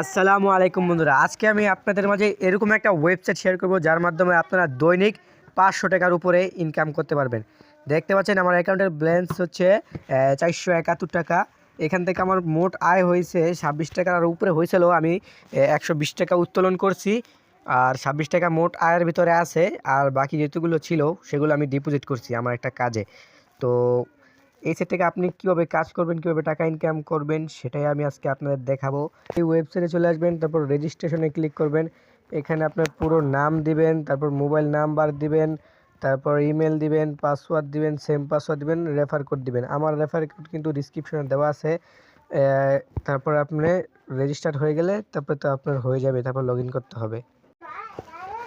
আসসালামু আলাইকুম বন্ধুরা। আজকে আমি আপনাদের মাঝে এরকম একটা ওয়েবসাইট শেয়ার করব, যার মাধ্যমে আপনারা দৈনিক পাঁচশো টাকার উপরে ইনকাম করতে পারবেন। দেখতে পাচ্ছেন আমার অ্যাকাউন্টের ব্যালেন্স হচ্ছে চারশো একাত্তর টাকা। এখান থেকে আমার মোট আয় হয়েছে ছাব্বিশ টাকার উপরে হয়েছিল আমি একশো বিশ টাকা উত্তোলন করছি। আর ছাব্বিশ টাকা মোট আয়ের ভিতরে আছে, আর বাকি যেগুলো ছিল সেগুলো আমি ডিপোজিট করছি আমার একটা কাজে। তো এই সেট থেকে আপনি কীভাবে কাজ করবেন, কীভাবে টাকা ইনকাম করবেন, সেটাই আমি আজকে আপনাদের দেখাবো। এই ওয়েবসাইটে চলে আসবেন, তারপর রেজিস্ট্রেশনে ক্লিক করবেন। এখানে আপনার পুরো নাম দিবেন, তারপর মোবাইল নাম্বার দিবেন, তারপর ইমেল দিবেন পাসওয়ার্ড দিবেন সেম পাসওয়ার্ড দিবেন রেফার কোড দিবেন। আমার রেফার কোড কিন্তু ডিসক্রিপশনে দেওয়া আছে। তারপর আপনি রেজিস্টার হয়ে গেলে তারপর তো আপনার হয়ে যাবে, তারপর লগ করতে হবে।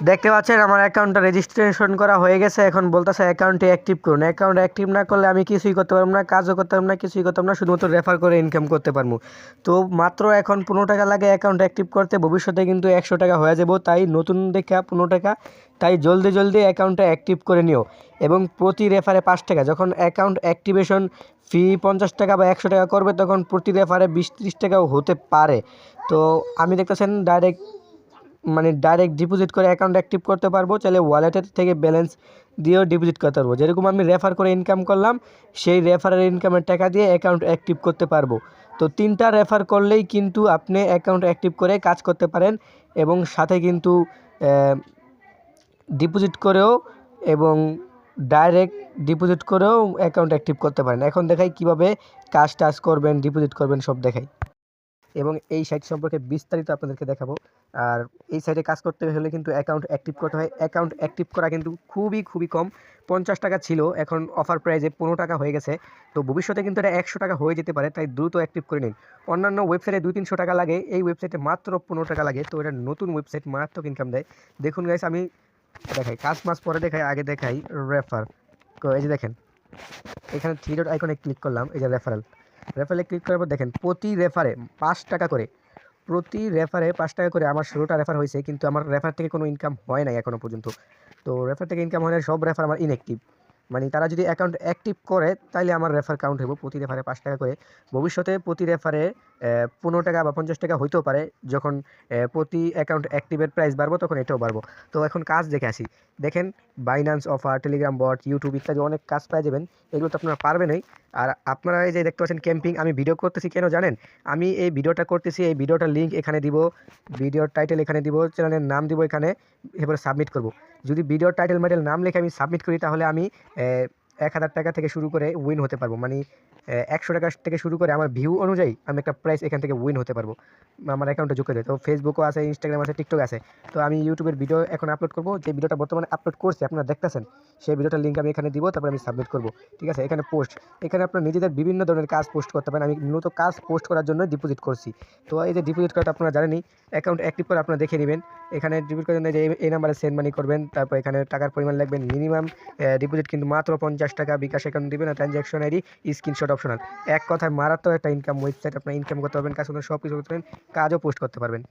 দেখতে পাচ্ছেন আমার অ্যাকাউন্টটা রেজিস্ট্রেশন করা হয়ে গেছে। এখন বলতেছে অ্যাকাউন্টে অ্যাক্টিভ করুন। অ্যাকাউন্ট অ্যাক্টিভ না করলে আমি কিছুই করতে পারব না, কাজও করতে পারব না, কিছুই করতে পারব না, শুধুমাত্র রেফার করে ইনকাম করতে পারব। তো মাত্র এখন পনেরো টাকা লাগে অ্যাকাউন্ট অ্যাক্টিভ করতে, ভবিষ্যতে কিন্তু একশো টাকা হয়ে যাব। তাই নতুন দেখা পনেরো টাকা, তাই জলদি জলদি অ্যাকাউন্টটা অ্যাক্টিভ করে নিও। এবং প্রতি রেফারে পাঁচ টাকা, যখন অ্যাকাউন্ট অ্যাক্টিভেশন ফি পঞ্চাশ টাকা বা একশো টাকা করবে, তখন প্রতি রেফারে বিশ ত্রিশ টাকাও হতে পারে। তো আমি দেখতেছেন ডাইরেক্ট মানে ডাইরেক্ট ডিপোজিট করে অ্যাকাউন্ট অ্যাক্টিভ করতে পারব, চাইলে ওয়ালেটের থেকে ব্যালেন্স দিয়েও ডিপোজিট করতে পারব। যেরকম আমি রেফার করে ইনকাম করলাম, সেই রেফারের ইনকামের টাকা দিয়ে অ্যাকাউন্ট অ্যাক্টিভ করতে পারব। তো তিনটা রেফার করলেই কিন্তু আপনি অ্যাকাউন্ট অ্যাক্টিভ করে কাজ করতে পারেন এবং সাথে কিন্তু ডিপোজিট করেও এবং ডাইরেক্ট ডিপোজিট করেও অ্যাকাউন্ট অ্যাক্টিভ করতে পারেন। এখন দেখাই কীভাবে কাজ টাজ করবেন ডিপোজিট করবেন, সব দেখাই। এবং এই সাইট সম্পর্কে বিস্তারিত আপনাদেরকে দেখাবো। আর এই সাইটে কাজ করতে হলে কিন্তু অ্যাকাউন্ট অ্যাক্টিভ করতে হয়। অ্যাকাউন্ট অ্যাক্টিভ করা কিন্তু খুবই খুবই কম। পঞ্চাশ টাকা ছিল, এখন অফার প্রাইজে পনেরো টাকা হয়ে গেছে। তো ভবিষ্যতে কিন্তু এটা একশো টাকা হয়ে যেতে পারে, তাই দ্রুত অ্যাক্টিভ করে নিন। অন্যান্য ওয়েবসাইটে দুই তিনশো টাকা লাগে, এই ওয়েবসাইটে মাত্র পনেরো টাকা লাগে। তো এটা নতুন ওয়েবসাইট মারাত্মক ইনকাম দেয়। দেখুন গাইস আমি দেখাই, কাজ মাস পরে দেখাই, আগে দেখাই রেফার তো এই যে দেখেন, এখানে থ্রি ডট আইকনে ক্লিক করলাম, এই যে রেফারেল রেফারে ক্লিক করার পর দেখেন, প্রতি রেফারে পাঁচ টাকা করে, প্রতি রেফারে পাঁচ টাকা করে আমার ষোলোটা রেফার হয়েছে, কিন্তু আমার রেফার থেকে কোনো ইনকাম হয় নাই এখনও পর্যন্ত। তো রেফার থেকে ইনকাম হয় না সব রেফার আমার ইনঅ্যাক্টিভ মানে তারা যদি অ্যাকাউন্ট অ্যাক্টিভ করে, তাইলে আমার রেফার কাউন্ট হইব প্রতি রেফারে পাঁচ টাকা করে। ভবিষ্যতে প্রতি রেফারে পনেরো টাকা বা পঞ্চাশ টাকা হইতেও পারে। যখন প্রতি অ্যাকাউন্ট অ্যাক্টিভের প্রাইস বাড়বো, তখন এটাও বাড়বো। তো এখন কাজ দেখে আসি। দেখেন Binance offer Telegram bot YouTube ইত্যাদি অনেক কাজ পেয়ে যাবেন। এগুলো তো আপনারা পারবেনই। আর আপনারা এই যে দেখতে পাচ্ছেন ক্যাম্পিং আমি ভিডিও করতেছি কেন জানেন? আমি এই ভিডিওটা করতেছি, এই ভিডিওটার লিঙ্ক এখানে দিব ভিডিওর টাইটেল এখানে দিব চ্যানেলের নাম দিব এখানে, এরপরে সাবমিট করব। যদি ভিডিওর টাইটেল মাইটেল নাম লিখে আমি সাবমিট করি, তাহলে আমি এক হাজার টাকা থেকে শুরু করে উইন হতে পারব। মানে একশো টাকা থেকে শুরু করে আমার ভিউ অনুযায়ী আমি একটা প্রাইস এখান থেকে উইন হতে পারব। আমার অ্যাকাউন্টে যুক্ত দেয় তো ফেসবুকও আছে ইনস্টাগ্রাম আছে টিকটক আছে। তো আমি ইউটিউবের ভিডিও এখন আপলোড করব। যে ভিডিওটা বর্তমানে আপলোড করছি, আপনারা দেখতেছেন, সেই ভিডিওটার লিঙ্ক আমি এখানে দিব, তারপর আমি সাবমিট করব। ঠিক আছে? এখানে পোস্ট এখানে আপনার নিজেদের বিভিন্ন ধরনের কাজ পোস্ট করতে পারেন। আমি মূলত কাজ পোস্ট করার জন্য ডিপোজিট করছি। তো এই যে ডিপোজিট করাটা আপনারা জানেনই অ্যাকাউন্ট অ্যাক্টিভ করে আপনারা দেখে নেবেন। এখানে ডিপোজিট করার জন্য যে এই- নাম্বারে সেন্ড মানি করবেন, তারপর এখানে টাকার পরিমাণ লিখবেন মিনিমাম ডিপোজিট কিন্তু মাত্র পঞ্চাশ টাকা। বিকাশ অ্যাকাউন্ট দিবেন, আর ট্রানজ্যাকশন আইডি স্ক্রিনশট অপশনাল। এক কথায় মারাত্মক একটা ইনকাম ওয়েবসাইট আপনার ইনকাম করতে পারবেন কাজ করতে সব কিছু করতে পারবেন, কাজও পোস্ট করতে পারবেন।